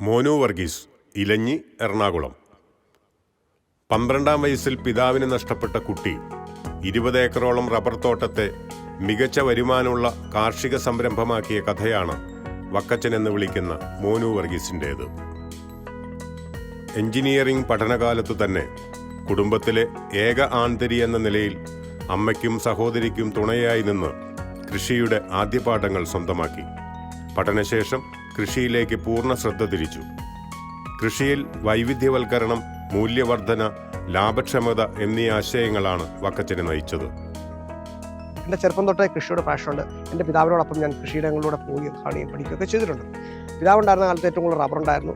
മോനു വർഗീസ് ഇലഞ്ഞി എറണാകുളം. പന്ത്രണ്ടാം വയസ്സിൽ പിതാവിന് നഷ്ടപ്പെട്ട കുട്ടി ഇരുപത് ഏക്കറോളം റബ്ബർ തോട്ടത്തെ മികച്ച വരുമാനമുള്ള കാർഷിക സംരംഭമാക്കിയ കഥയാണ് വക്കച്ചൻ എന്ന് വിളിക്കുന്ന മോനു വർഗീസിന്റേത്. എഞ്ചിനീയറിംഗ് പഠനകാലത്തു തന്നെ കുടുംബത്തിലെ ഏക ആന്തരി എന്ന നിലയിൽ അമ്മയ്ക്കും സഹോദരിക്കും തുണയായി നിന്ന് കൃഷിയുടെ ആദ്യപാഠങ്ങൾ സ്വന്തമാക്കി. പഠനശേഷം കൃഷിയിലേക്ക് പൂർണ ശ്രദ്ധ തിരിച്ചു. കൃഷിയിൽ വൈവിധ്യവൽക്കരണം മൂല്യവർധന ലാഭക്ഷമത എന്നീ ആശയങ്ങളാണ് വക്കച്ചനെ നയിച്ചത്. എന്റെ ചെറുപ്പം തൊട്ടേ കൃഷിയുടെ പാഷനുണ്ട് എന്റെ പിതാവിനോടൊപ്പം ഞാൻ കൃഷിയിടങ്ങളിലൂടെ പോയി കാണുകയും പഠിക്കുകയൊക്കെ ചെയ്തിട്ടുണ്ട്. പിതാവുണ്ടായിരുന്ന കാലത്ത് ഏറ്റവും കൂടുതൽ റബ്ബർ ഉണ്ടായിരുന്നു.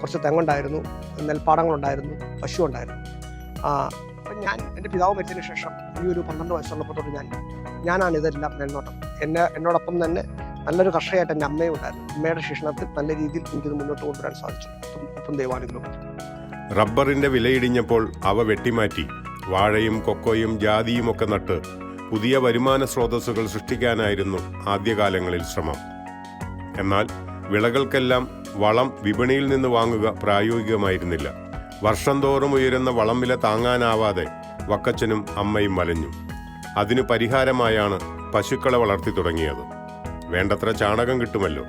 കുറച്ച് തെങ്ങുണ്ടായിരുന്നു നെൽപ്പാടങ്ങളുണ്ടായിരുന്നു പശു ഉണ്ടായിരുന്നു അപ്പം ഞാൻ എന്റെ പിതാവ് മരിച്ചതിന് ശേഷം ഈ ഒരു പന്ത്രണ്ട് വയസ്സുള്ളപ്പോൾ തൊട്ട് ഞാൻ ഞാനാണ് ഇതെല്ലാം മേൽനോട്ടം എന്നെ എന്നോടൊപ്പം തന്നെ നല്ലൊരു കർഷകയായിട്ട് എന്റെ അമ്മയും ഉണ്ടായിരുന്നു. അമ്മയുടെ ശിക്ഷണത്തിൽ നല്ല രീതിയിൽ എനിക്കിത് മുന്നോട്ട് കൊണ്ടുവരാൻ സാധിച്ചു. ഒപ്പം- ദൈവാനുഗ്രഹം റബ്ബറിന്റെ വിലയിടിഞ്ഞപ്പോൾ അവ വെട്ടിമാറ്റി. വാഴയും കൊക്കോയും ജാതിയും ഒക്കെ നട്ട് പുതിയ വരുമാന സ്രോതസ്സുകൾ സൃഷ്ടിക്കാനായിരുന്നു ആദ്യകാലങ്ങളിൽ ശ്രമം. എന്നാൽ വിളകൾക്കെല്ലാം വളം വിപണിയിൽ നിന്ന് വാങ്ങുക പ്രായോഗികമായിരുന്നില്ല. വർഷം തോറും ഉയരുന്ന വളം വില താങ്ങാനാവാതെ വക്കച്ചനും അമ്മയും വലഞ്ഞു അതിനു പരിഹാരമായാണ് പശുക്കളെ വളർത്തി തുടങ്ങിയത്. വേണ്ടത്ര ചാണകം കിട്ടുമല്ലോ.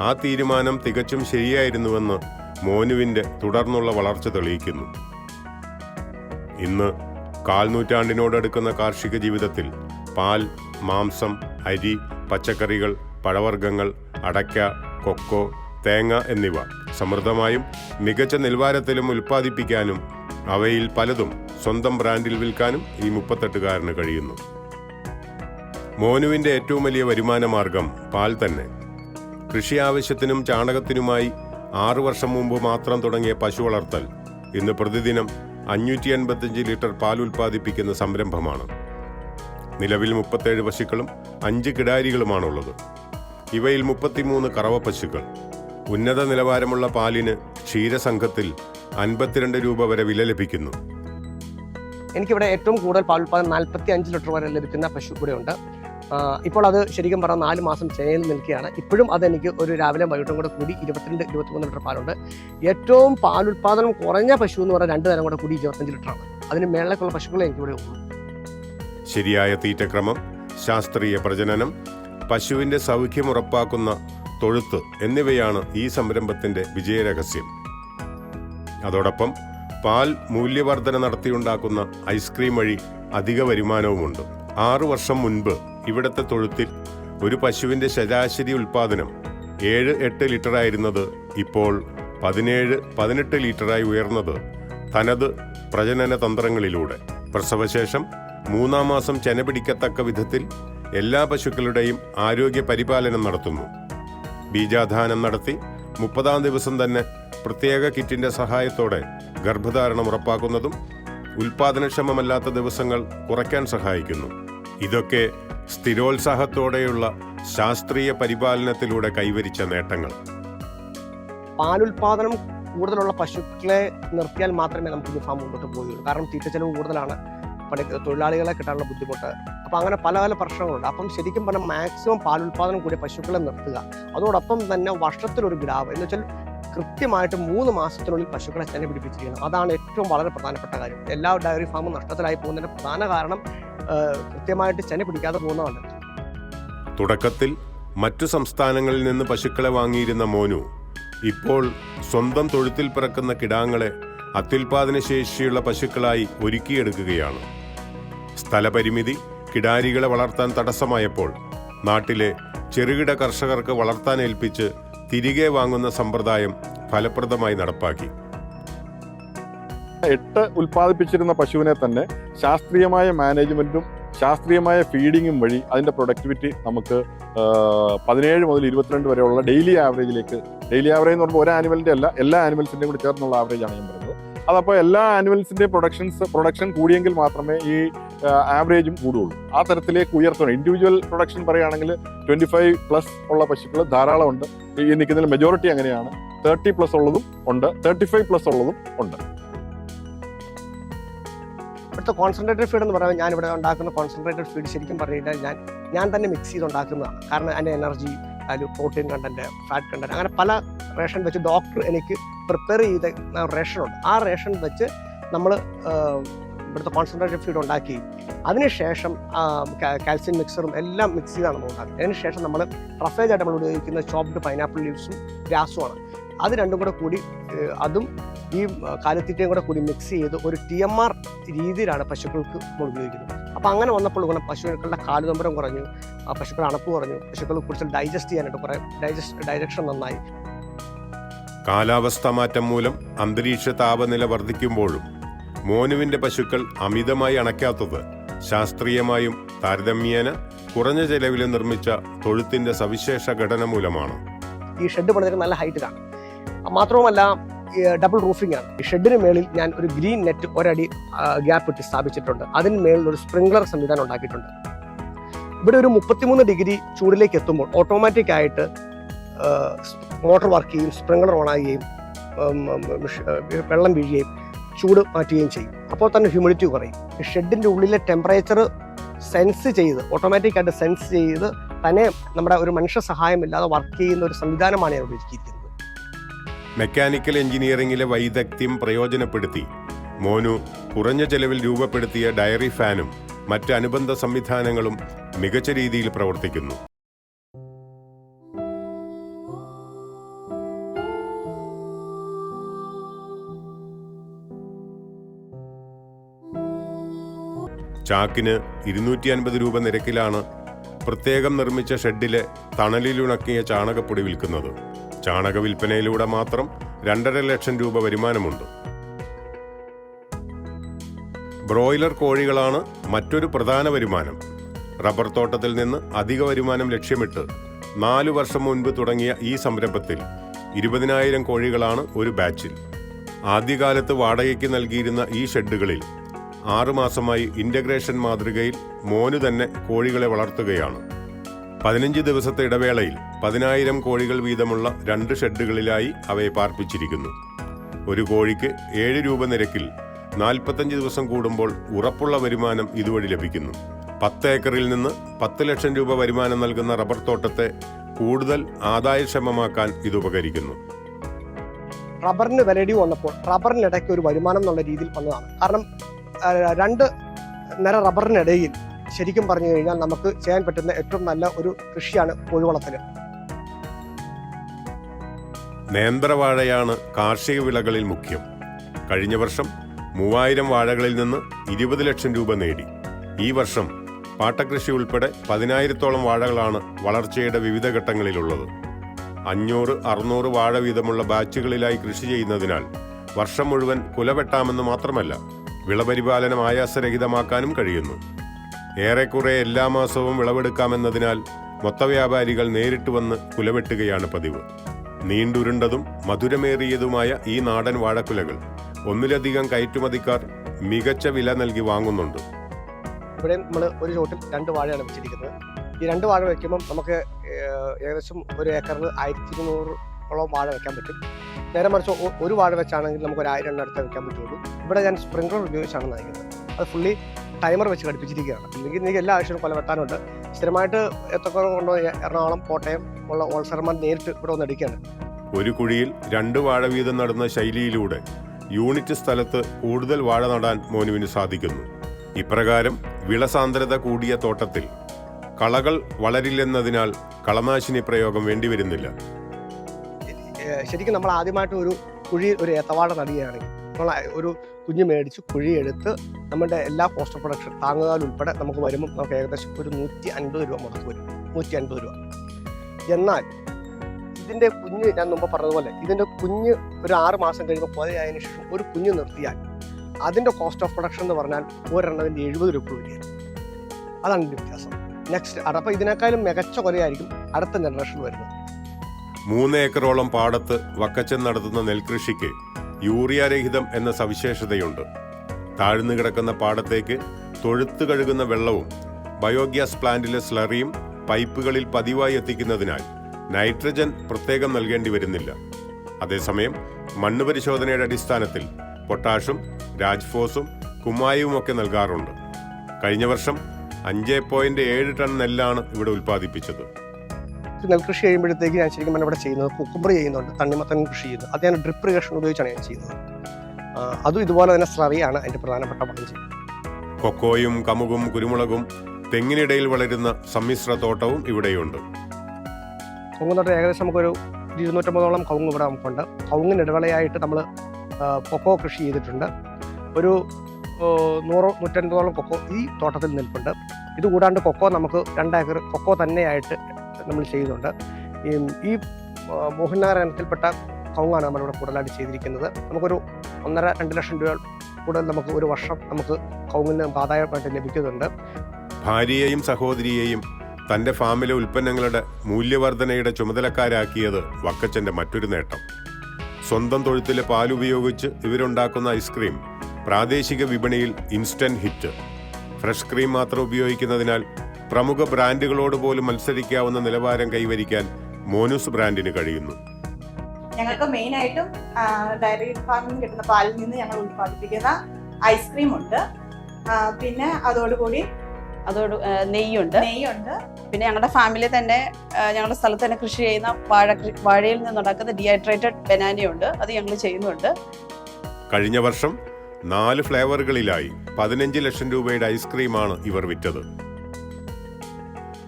ആ തീരുമാനം തികച്ചും ശരിയായിരുന്നുവെന്ന് മോനുവിന്റെ തുടർന്നുള്ള വളർച്ച തെളിയിക്കുന്നു. ഇന്ന് കാൽനൂറ്റാണ്ടിനോടടുക്കുന്ന കാർഷിക ജീവിതത്തിൽ പാൽ മാംസം അരി പച്ചക്കറികൾ പഴവർഗങ്ങൾ അടയ്ക്ക കൊക്കോ തേങ്ങ എന്നിവ സമൃദ്ധമായും മികച്ച നിലവാരത്തിലും ഉൽപ്പാദിപ്പിക്കാനും അവയിൽ പലതും സ്വന്തം ബ്രാൻഡിൽ വിൽക്കാനും ഈ മുപ്പത്തെട്ടുകാരന് കഴിയുന്നു. മോനുവിന്റെ ഏറ്റവും വലിയ വരുമാന മാർഗം പാൽ തന്നെ. കൃഷി ആവശ്യത്തിനും ചാണകത്തിനുമായി ആറു വർഷം മുമ്പ് മാത്രം തുടങ്ങിയ പശു വളർത്തൽ ഇന്ന് പ്രതിദിനം അഞ്ഞൂറ്റി എൺപത്തിയഞ്ച് ലിറ്റർ പാൽ ഉൽപ്പാദിപ്പിക്കുന്ന സംരംഭമാണ്. നിലവിൽ മുപ്പത്തേഴ് പശുക്കളും അഞ്ച് കിടാരികളുമാണുള്ളത്. ഇവയിൽ മുപ്പത്തിമൂന്ന് കറവ പശുക്കൾ. ഉന്നത നിലവാരമുള്ള പാലിന് ക്ഷീരസംഘത്തിൽ അൻപത്തിരണ്ട് രൂപ വരെ വില ലഭിക്കുന്നു. എനിക്കിവിടെ ഏറ്റവും കൂടുതൽ പാൽ ഉൽപ്പാദനം നാൽപ്പത്തി അഞ്ച് ലിറ്റർ വരെ ലഭിക്കുന്ന പശു കൂടെ ഉണ്ട് ആ, ഇപ്പോൾ അത് ശരിക്കും പറഞ്ഞാൽ നാല് മാസം ചെന്നൈയിൽ നിൽക്കുകയാണ്. ഇപ്പോഴും അതെനിക്ക് ഒരു രാവിലെ വൈകിട്ടും കൂടെ കൂടി ഇരുപത്തിരണ്ട് ഇരുപത്തിമൂന്ന് ലിറ്റർ പാലുണ്ട്. ഏറ്റവും പാൽ ഉൽപ്പാദനം കുറഞ്ഞ പശു എന്ന് പറഞ്ഞാൽ രണ്ട് തരം കൂടെ കൂടി ഇരുപത്തഞ്ച് ലിറ്ററാണ് അതിന് മേളിലേക്കുള്ള പശുക്കളെ എനിക്കിവിടെ ഉള്ളൂ. ശരിയായ തീറ്റക്രമം ശാസ്ത്രീയ പ്രജനനം പശുവിന്റെ സൗഖ്യം ഉറപ്പാക്കുന്ന തൊഴുത്ത് എന്നിവയാണ് ഈ സംരംഭത്തിന്റെ വിജയരഹസ്യം. അതോടൊപ്പം പാൽ മൂല്യവർധന നടത്തിയുണ്ടാക്കുന്ന ഐസ്ക്രീം വഴി അധിക വരുമാനവുമുണ്ട്. ആറു വർഷം മുൻപ് ഇവിടത്തെ തൊഴുത്തിൽ ഒരു പശുവിന്റെ ശരാശരി ഉൽപാദനം ഏഴ് എട്ട് ലിറ്ററായിരുന്നത് ഇപ്പോൾ പതിനേഴ് പതിനെട്ട് ലിറ്ററായി ഉയർന്നത് തനത് പ്രജനന തന്ത്രങ്ങളിലൂടെ. പ്രസവശേഷം മൂന്നാം മാസം ചെന പിടിക്കത്തക്ക വിധത്തിൽ എല്ലാ പശുക്കളുടെയും ആരോഗ്യ പരിപാലനം നടത്തുന്നു. ബീജാധാനം നടത്തി മുപ്പതാം ദിവസം തന്നെ പ്രത്യേക കിറ്റിന്റെ സഹായത്തോടെ ഗർഭധാരണം ഉറപ്പാക്കുന്നതും ഉൽപാദനക്ഷമമല്ലാത്ത ദിവസങ്ങൾ കുറയ്ക്കാൻ സഹായിക്കുന്നു. ഇതൊക്കെ സ്ഥിരോത്സാഹത്തോടെയുള്ള ശാസ്ത്രീയ പരിപാലനത്തിലൂടെ കൈവരിച്ച നേട്ടങ്ങൾ. പാലുൽപാദനം കൂടുതലുള്ള പശുക്കളെ നിർത്തിയാൽ മാത്രമേ നമുക്ക് ഈ ഫാം മുന്നോട്ട് പോവുകയുള്ളൂ. കാരണം തീറ്റ ചെലവ് കൂടുതലാണ്. പണി തൊഴിലാളികളെ കിട്ടാനുള്ള ബുദ്ധിമുട്ട്. അപ്പം അങ്ങനെ പല പല പ്രശ്നങ്ങളുണ്ട്. അപ്പം ശരിക്കും പറഞ്ഞാൽ മാക്സിമം പാലുൽപാദനം കൂടിയ പശുക്കളെ നിർത്തുക. അതോടൊപ്പം തന്നെ വർഷത്തിലൊരു ഗ്രാവ്. എന്ന് വെച്ചാൽ കൃത്യമായിട്ട് മൂന്ന് മാസത്തിനുള്ളിൽ പശുക്കളെ തന്നെ പിടിപ്പിച്ചിരിക്കണം അതാണ് ഏറ്റവും വളരെ പ്രധാനപ്പെട്ട കാര്യം. എല്ലാ ഡയറി ഫാമും നഷ്ടത്തിലായി പോകുന്നതിന്റെ പ്രധാന കാരണം കൃത്യമായിട്ട് ചെന പിടിക്കാതെ പോകുന്നതാണ്. തുടക്കത്തിൽ മറ്റു സംസ്ഥാനങ്ങളിൽ നിന്ന് പശുക്കളെ വാങ്ങിയിരുന്ന മോനു ഇപ്പോൾ സ്വന്തം തൊഴുത്തിൽ പിറക്കുന്ന കിടാങ്ങളെ അത്യുൽപാദന ശേഷിയുള്ള പശുക്കളായി ഒരുക്കിയെടുക്കുകയാണ്. സ്ഥലപരിമിതി കിടാരികളെ വളർത്താൻ തടസ്സമായപ്പോൾ നാട്ടിലെ ചെറുകിട കർഷകർക്ക് വളർത്താൻ ഏൽപ്പിച്ച് തിരികെ വാങ്ങുന്ന സമ്പ്രദായം ഫലപ്രദമായി നടപ്പാക്കി. എട്ട് ഉൽപ്പാദിപ്പിച്ചിരുന്ന പശുവിനെ തന്നെ ശാസ്ത്രീയമായ മാനേജ്മെന്റും ശാസ്ത്രീയമായ ഫീഡിങ്ങും വഴി അതിന്റെ പ്രൊഡക്ടിവിറ്റി നമുക്ക് പതിനേഴ് മുതൽ ഇരുപത്തിരണ്ട് വരെയുള്ള ഡെയിലി ആവറേജിലേക്ക് ഡെയിലി ആവറേജ് എന്ന് പറയുമ്പോൾ ഒരു ആനിമലിന്റെ അല്ല എല്ലാ ആനിമൽസിന്റെയും കൂടി ചേർന്നുള്ള ആവറേജ് ആണ് ഞാൻ പറയുന്നത്. അതപ്പോൾ എല്ലാ ആനിമൽസിന്റെ പ്രൊഡക്ഷൻസ് പ്രൊഡക്ഷൻ കൂടിയെങ്കിൽ മാത്രമേ ഈ ആവറേജും കൂടുകയുള്ളൂ ആ തരത്തിലേക്ക് ഉയർത്തണം ഇൻഡിവിജ്വൽ പ്രൊഡക്ഷൻ പറയുകയാണെങ്കിൽ ട്വന്റി ഫൈവ് പ്ലസ് ഉള്ള പശുക്കൾ ധാരാളം ഉണ്ട്. ഈ നിൽക്കുന്നതിൽ മെജോറിറ്റി അങ്ങനെയാണ്. തേർട്ടി പ്ലസ് ഉള്ളതും ഉണ്ട്. തേർട്ടി ഫൈവ് പ്ലസ് ഉള്ളതും ഉണ്ട്. ഇവിടുത്തെ കോൺസെൻട്രേറ്റഡ് ഫീഡ് എന്ന് പറയുമ്പോൾ ഞാൻ ഇവിടെ ഉണ്ടാക്കുന്ന കോൺസെൻട്രേറ്റഡ് ഫീഡ് ശരിക്കും പറഞ്ഞാൽ ഞാൻ ഞാൻ തന്നെ മിക്സ് ചെയ്ത് ഉണ്ടാക്കുന്നതാണ് കാരണം അതിന്റെ എനർജി അതിൽ പ്രോട്ടീൻ കണ്ടന്റ് ഫാറ്റ് കണ്ടന്റ് അങ്ങനെ പല റേഷൻ വെച്ച് ഡോക്ടർ എനിക്ക് പ്രിപ്പയർ ചെയ്ത റേഷനുണ്ട് ആ റേഷൻ വെച്ച് നമ്മൾ ഇവിടുത്തെ കോൺസെൻട്രേറ്റഡ് ഫീഡ് ഉണ്ടാക്കി. അതിനുശേഷം കാൽസ്യം മിക്സറും എല്ലാം മിക്സ് ചെയ്താണ് നമ്മൾ ഉണ്ടാക്കുന്നത്. അതിനുശേഷം നമ്മൾ റഫേജ് ആയിട്ട് നമ്മൾ ഉപയോഗിക്കുന്ന ചോപ്ഡ് പൈനാപ്പിൾ ലീവ്സും ഗ്രാസുമാണ് അത് രണ്ടും കൂടെ കൂടി അതും ഈ കാലിത്തീറ്റയും കൂടെ കൂടി മിക്സ് ചെയ്ത് ഒരു ടി എം ആർ രീതിയിലാണ് പശുക്കൾക്ക് ഉപയോഗിക്കുന്നത്. അപ്പോൾ അങ്ങനെ വന്നപ്പോൾ ഗുണം പശുക്കളുടെ കാലുതമ്പരം കുറഞ്ഞു ആ പശുക്കളുടെ അണപ്പ് കുറഞ്ഞു. പശുക്കൾ കൂടുതൽ ഡൈജസ്റ്റ് ചെയ്യാനായിട്ട് കുറേ ഡൈജസ്റ്റ് ഡയറക്ഷൻ നന്നായി. കാലാവസ്ഥ മാറ്റം മൂലം അന്തരീക്ഷ താപനില വർദ്ധിക്കുമ്പോഴും മോനുവിന്റെ പശുക്കൾ അമിതമായി അണയ്ക്കാത്തത് ശാസ്ത്രീയമായും താരതമ്യേന കുറഞ്ഞ ചെലവിൽ നിർമ്മിച്ച തൊഴുത്തിന്റെ സവിശേഷ ഘടന മൂലമാണ് ഈ ഷെഡ് പണിതൊക്കെ നല്ല ഹൈറ്റ് കാണും മാത്രവുമല്ല ഡബിൾ റൂഫിംഗ് ആണ് ഈ ഷെഡിന് മേളിൽ ഞാൻ ഒരു ഗ്രീൻ നെറ്റ് ഒരടി ഗ്യാപ്പ് ഇട്ട് സ്ഥാപിച്ചിട്ടുണ്ട് അതിന് മേളിൽ ഒരു സ്പ്രിംഗ്ലർ സംവിധാനം ഉണ്ടാക്കിയിട്ടുണ്ട് ഇവിടെ ഒരു മുപ്പത്തിമൂന്ന് ഡിഗ്രി ചൂടിലേക്ക് എത്തുമ്പോൾ ഓട്ടോമാറ്റിക് ആയിട്ട് മോട്ടോർ വർക്ക് ചെയ്യും സ്പ്രിംഗ്ലർ ഓൺ ഏഹ്, വെള്ളം വീഴുകയും ചൂട് മാറ്റുകയും ചെയ്യും. അപ്പോൾ തന്നെ ഹ്യൂമിഡിറ്റി കുറയും. ഷെഡിന്റെ ഉള്ളിലെ ടെമ്പറേച്ചർ സെൻസ് ചെയ്ത് ഓട്ടോമാറ്റിക്കായിട്ട് സെൻസ് ചെയ്ത് തന്നെ നമ്മുടെ ഒരു മനുഷ്യ സഹായമില്ലാതെ വർക്ക് ചെയ്യുന്ന ഒരു സംവിധാനമാണ് ഞാൻ ഒരുക്കിയിരിക്കുന്നത് മെക്കാനിക്കൽ എഞ്ചിനീയറിംഗിലെ വൈദഗ്ധ്യം പ്രയോജനപ്പെടുത്തി. മോനു കുറഞ്ഞ ചെലവിൽ രൂപപ്പെടുത്തിയ ഡയറി ഫാനും മറ്റ് അനുബന്ധ സംവിധാനങ്ങളും മികച്ച രീതിയിൽ പ്രവർത്തിക്കുന്നു. ചാക്കിന് ഇരുന്നൂറ്റി അൻപത് രൂപ നിരക്കിലാണ് പ്രത്യേകം നിർമ്മിച്ച ഷെഡിലെ തണലിലുണക്കിയ ചാണകപ്പൊടി വിൽക്കുന്നത്. ചാണക വിൽപ്പനയിലൂടെ മാത്രം രണ്ടര ലക്ഷം രൂപ വരുമാനമുണ്ട്. ബ്രോയിലർ കോഴികളാണ് മറ്റൊരു പ്രധാന വരുമാനം. റബ്ബർ തോട്ടത്തിൽ നിന്ന് അധിക വരുമാനം ലക്ഷ്യമിട്ട് നാലു വർഷം മുൻപ് തുടങ്ങിയ ഈ സംരംഭത്തിൽ ഇരുപതിനായിരം കോഴികളാണ് ഒരു ബാച്ചിൽ. ആദ്യകാലത്ത് വാടകയ്ക്ക് നൽകിയിരുന്ന ഈ ഷെഡുകളിൽ ആറുമാസമായി ഇന്റഗ്രേഷൻ മാതൃകയിൽ മോനു തന്നെ കോഴികളെ വളർത്തുകയാണ്. പതിനഞ്ച് ദിവസത്തെ ഇടവേളയിൽ പതിനായിരം കോഴികൾ വീതമുള്ള രണ്ട് ഷെഡുകളിലായി അവയെ പാർപ്പിച്ചിരിക്കുന്നു. ഒരു കോഴിക്ക് ഏഴ് രൂപ നിരക്കിൽ നാൽപ്പത്തഞ്ച് ദിവസം കൂടുമ്പോൾ ഉറപ്പുള്ള വരുമാനം ഇതുവഴി ലഭിക്കുന്നു. പത്ത് ഏക്കറിൽ നിന്ന് പത്ത് ലക്ഷം രൂപ വരുമാനം നൽകുന്ന റബ്ബർ തോട്ടത്തെ കൂടുതൽ ആദായക്ഷമമാക്കാൻ ഇത് ഉപകരിക്കുന്നു. റബ്ബറിന് വിലയിടിവ് വന്നപ്പോൾ റബ്ബറിനിടയ്ക്ക് ഒരു വരുമാനം എന്നുള്ള രീതിയിൽ വന്നതാണ്. കാരണം രണ്ട് നിര റബ്ബറിനിടയിൽ ശരിക്കും പറഞ്ഞു കഴിഞ്ഞാൽ നമുക്ക് ചെയ്യാൻ പറ്റുന്ന ഏറ്റവും നല്ല ഒരു കൃഷിയാണ് കോഴിവളത്തിൽ നേന്ത്രവാഴയാണ് കാർഷിക വിളകളിൽ മുഖ്യം. കഴിഞ്ഞ വർഷം മൂവായിരം വാഴകളിൽ നിന്ന് ഇരുപത് ലക്ഷം രൂപ നേടി. ഈ വർഷം പാട്ടകൃഷി ഉൾപ്പെടെ പതിനായിരത്തോളം വാഴകളാണ് വളർച്ചയുടെ വിവിധ ഘട്ടങ്ങളിലുള്ളത്. അഞ്ഞൂറ് അറുന്നൂറ് വാഴ വീതമുള്ള ബാച്ചുകളിലായി കൃഷി ചെയ്യുന്നതിനാൽ വർഷം മുഴുവൻ കുലവെട്ടാമെന്ന് മാത്രമല്ല വിളപരിപാലനം ആയാസരഹിതമാക്കാനും കഴിയുന്നു. ഏറെക്കുറെ എല്ലാ മാസവും വിളവെടുക്കാമെന്നതിനാൽ മൊത്തവ്യാപാരികൾ നേരിട്ട് വന്ന് കുലവെട്ടുകയാണ് പതിവ്. നീണ്ടുരുണ്ടതും മധുരമേറിയതുമായ ഈ നാടൻ വാഴക്കുലകൾ ഒന്നിലധികം കയറ്റുമതിക്കാർ മികച്ച വില നൽകി വാങ്ങുന്നുണ്ട്. ഇവിടെ നമ്മൾ ഒരു ചോട്ടിൽ രണ്ട് വാഴയാണ് വെച്ചിരിക്കുന്നത്. ഈ രണ്ട് വാഴ വെക്കുമ്പം നമുക്ക് ഏകദേശം ഒരു ഏക്കറിൽ ആയിരത്തി ഇരുന്നൂറോളം വാഴ വെക്കാൻ പറ്റും. നേരെ മറിച്ച് ഒരു വാഴ വെച്ചാണെങ്കിൽ നമുക്ക് ഒരു ആയിരം എണ്ണം അടുത്ത് വെക്കാൻ പറ്റുള്ളൂ. ഇവിടെ ഞാൻ സ്പ്രിംഗ്ലർ ഉപയോഗിച്ചാണ് നയിക്കുന്നത് അത് ഫുള്ളി ടൈമർ വെച്ച് ഘടിപ്പിച്ചിരിക്കുകയാണ്. അല്ലെങ്കിൽ എനിക്ക് എല്ലാ ആവശ്യവും കൊല വെട്ടാനുണ്ട്. സ്ഥിരമായിട്ട് എത്ര കൊണ്ടോ എറണാകുളം കോട്ടയം ഉള്ള ഓൾസർമാർ നേരിട്ട് ഇവിടെ ഒന്ന് അടിക്കുകയാണ്. ഒരു കുഴിയിൽ രണ്ട് വാഴ വീതം നടുന്ന ശൈലിയിലൂടെ യൂണിറ്റ് സ്ഥലത്ത് കൂടുതൽ വാഴ നടാൻ മോനുവിന് സാധിക്കുന്നു. ഇപ്രകാരം വിളസാന്ദ്രത കൂടിയ തോട്ടത്തിൽ കളകൾ വളരില്ലെന്നതിനാൽ കളനാശിനി പ്രയോഗം വേണ്ടിവരുന്നില്ല. ശരിക്കും നമ്മൾ ആദ്യമായിട്ട് ഒരു കുഴി ഒരു ഏത്തവാഴ നടുകയാണെങ്കിൽ നമ്മൾ ഒരു കുഞ്ഞ് മേടിച്ച് കുഴി എടുത്ത് നമ്മുടെ എല്ലാ പോസ്റ്റർ പ്രൊഡക്ഷൻ താങ്ങുകാൽ ഉൾപ്പെടെ നമുക്ക് വരുമ്പോൾ നമുക്ക് ഏകദേശം ഒരു നൂറ്റി അൻപത് രൂപ മുടക്ക് വരും. നൂറ്റി അൻപത് രൂപ. എന്നാൽ ഇതിന്റെ കുഞ്ഞ് ഞാൻ മുമ്പ് പറഞ്ഞതുപോലെ ഇതിന്റെ കുഞ്ഞ് ഒരു ആറ് മാസം കഴിയുമ്പോൾ പോലെയായതിനു ശേഷം ഒരു കുഞ്ഞ് നിർത്തിയാൽ അതിന്റെ കോസ്റ്റ് ഓഫ് പ്രൊഡക്ഷൻ എന്ന് പറഞ്ഞാൽ ഒരെണ്ണത്തിന്റെ എഴുപത് രൂപ വരികയാണ് അതാണ് വ്യത്യാസം. നെക്സ്റ്റ് അപ്പോൾ ഇതിനേക്കാളും മികച്ച കൊലയായിരിക്കും അടുത്ത ജനറേഷൻ വരുന്നത്. മൂന്ന് ഏക്കറോളം പാടത്ത് വക്കച്ചൻ നടത്തുന്ന നെൽകൃഷിക്ക് യൂറിയ രഹിതം എന്ന സവിശേഷതയുണ്ട്. താഴ്ന്നു കിടക്കുന്ന പാടത്തേക്ക് തൊഴുത്ത് കഴുകുന്ന വെള്ളവും ബയോഗ്യാസ് പ്ലാന്റിലെ സ്ലറിയും പൈപ്പുകളിൽ പതിവായി എത്തിക്കുന്നതിനാൽ നൈട്രജൻ പ്രത്യേകം നൽകേണ്ടി വരുന്നില്ല. അതേസമയം മണ്ണ് പരിശോധനയുടെ അടിസ്ഥാനത്തിൽ പൊട്ടാഷും രാജ്ഫോസും കുമ്മായുമൊക്കെ നൽകാറുണ്ട്. കഴിഞ്ഞ വർഷം അഞ്ച് പോയിന്റ് ഏഴ് ടൺ നെല്ലാണ് ഇവിടെ ഉൽപ്പാദിപ്പിച്ചത്. നമുക്ക് നെൽകൃഷി ചെയ്യുമ്പോഴത്തേക്ക് ഞാൻ ശരിക്കും പറഞ്ഞാൽ ഇവിടെ ചെയ്യുന്നത് കുക്കുമ്പർ ചെയ്യുന്നുണ്ട് തണ്ണിമത്തൻ കൃഷി ചെയ്യുന്നു. അത് ഞാൻ ഡ്രിപ്പ് ഇറിഗേഷൻ ഉപയോഗിച്ചാണ് ഞാൻ ചെയ്യുന്നത്. അതും ഇതുപോലെ തന്നെ സ്ലറിയാണ് അതിന്റെ പ്രധാനപ്പെട്ട പങ്ക് കൊക്കോയും കമുകും കുരുമുളകും തെങ്ങിനിടയിൽ വളരുന്ന സമ്മിശ്ര തോട്ടവും ഇവിടെയുണ്ട്. കൊങ്ങുന്നോട്ടം ഏകദേശം നമുക്കൊരു ഇരുന്നൂറ്റമ്പതോളം കവുങ്ങ് ഇവിടെ നമുക്കുണ്ട്. കവുങ്ങിന് ഇടവേളയായിട്ട് നമ്മൾ കൊക്കോ കൃഷി ചെയ്തിട്ടുണ്ട്. ഒരു നൂറ് നൂറ്റൻപതോളം കൊക്കോ ഈ തോട്ടത്തിൽ നിൽപ്പുണ്ട്. ഇത് കൂടാണ്ട് കൊക്കോ നമുക്ക് രണ്ടേക്കർ കൊക്കോ തന്നെയായിട്ട് നമ്മൾ ചെയ്യുന്നുണ്ട്. ഈ മോഹൻലാൽ ഇനത്തിൽപ്പെട്ട കവുങ്ങാണ് നമ്മളിവിടെ കൂടുതലായിട്ട് ചെയ്തിരിക്കുന്നത്. നമുക്കൊരു ഒന്നര രണ്ട് ലക്ഷം രൂപ കൂടുതൽ നമുക്ക് ഒരു വർഷം നമുക്ക് കൗങ്ങിന് ആദായമായിട്ട് ലഭിക്കുന്നുണ്ട്. ഭാര്യയെയും സഹോദരിയെയും തന്റെ ഫാമിലെ ഉൽപ്പന്നങ്ങളുടെ മൂല്യവർധനയുടെ ചുമതലക്കാരാക്കിയത് വക്കച്ചന്റെ മറ്റൊരു നേട്ടം. സ്വന്തം തൊഴുത്തിലെ പാൽ ഉപയോഗിച്ച് ഇവരുണ്ടാക്കുന്ന ഐസ്ക്രീം പ്രാദേശിക വിപണിയിൽ ഇൻസ്റ്റന്റ് ഹിറ്റ് ഫ്രഷ് ക്രീം മാത്രം ഉപയോഗിക്കുന്നതിനാൽ പ്രമുഖ ബ്രാൻഡുകളോട് പോലും മത്സരിക്കാവുന്ന നിലവാരം കൈവരിക്കാൻ മോനുസ് ബ്രാൻഡിന് കഴിയുന്നു. ഞങ്ങൾക്ക് മെയിൻ ആയിട്ടും ഡയറി ഫാമിൽ കിട്ടുന്ന പാലിൽ നിന്ന് ഞങ്ങൾ ഉൽപ്പാദിപ്പിക്കുന്ന ഐസ്ക്രീം ഉണ്ട് പിന്നെ അതോടുകൂടി അതോട് നെയ്യുണ്ട്. നെയ്യുണ്ട്. പിന്നെ ഞങ്ങളുടെ ഫാമിലി തന്നെ ഞങ്ങളുടെ സ്ഥലത്ത് തന്നെ കൃഷി ചെയ്യുന്ന വാഴ വാഴയിൽ നിന്നുണ്ടാക്കുന്ന ഡീഹൈഡ്രേറ്റഡ് ബനാനയുണ്ട് അത് ഞങ്ങൾ ചെയ്യുന്നുണ്ട്. കഴിഞ്ഞ വർഷം നാല് ഫ്ലേവറുകളിലായി പതിനഞ്ച് ലക്ഷം രൂപയുടെ ഐസ്ക്രീമാണ് ഇവർ വിറ്റത്.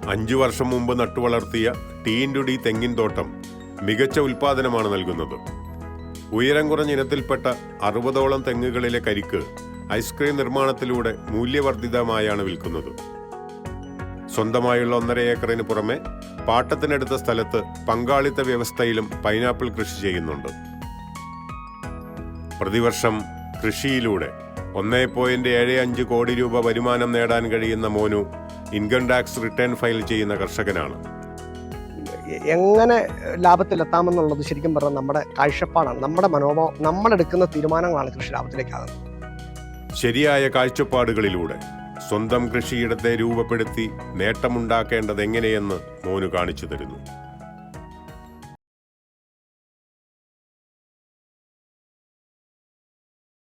അഞ്ചു വർഷം മുമ്പ് നട്ടുവളർത്തിയ ടീൻ ഡുഡി തെങ്ങിൻ തോട്ടം മികച്ച ഉൽപാദനമാണ് നൽകുന്നത്. ഉയരം കുറഞ്ഞ ഇനത്തിൽപ്പെട്ട അറുപതോളം തെങ്ങുകളിലെ കരിക്ക് ഐസ്ക്രീം നിർമ്മാണത്തിലൂടെ മൂല്യവർദ്ധിതമായാണ് വിൽക്കുന്നത്. സ്വന്തമായുള്ള ഒന്നര ഏക്കറിന് പുറമെ പാട്ടത്തിനടുത്ത സ്ഥലത്ത് പങ്കാളിത്ത വ്യവസ്ഥയിലും പൈനാപ്പിൾ കൃഷി ചെയ്യുന്നുണ്ട്. പ്രതിവർഷം കൃഷിയിലൂടെ ഒന്നേ പോയിന്റ് ഏഴ് അഞ്ച് കോടി രൂപ വരുമാനം നേടാൻ കഴിയുന്ന Monu income tax return file ചെയ്യുന്ന കർഷകനാണ്. എങ്ങനെ ലാഭത്തിലെത്താമെന്നുള്ളത് ശരിക്കും പറഞ്ഞാൽ നമ്മുടെ കാഴ്ചപ്പാടാണ്. നമ്മുടെ മനോഭാവം നമ്മളെടുക്കുന്ന തീരുമാനങ്ങളാണ് കൃഷി ലാഭത്തിലേക്കാകുന്നത്. ശരിയായ കാഴ്ചപ്പാടുകളിലൂടെ സ്വന്തം കൃഷിയിടത്തെ രൂപപ്പെടുത്തി നേട്ടമുണ്ടാക്കേണ്ടത് എങ്ങനെയെന്ന് മോനു കാണിച്ചു തരുന്നു.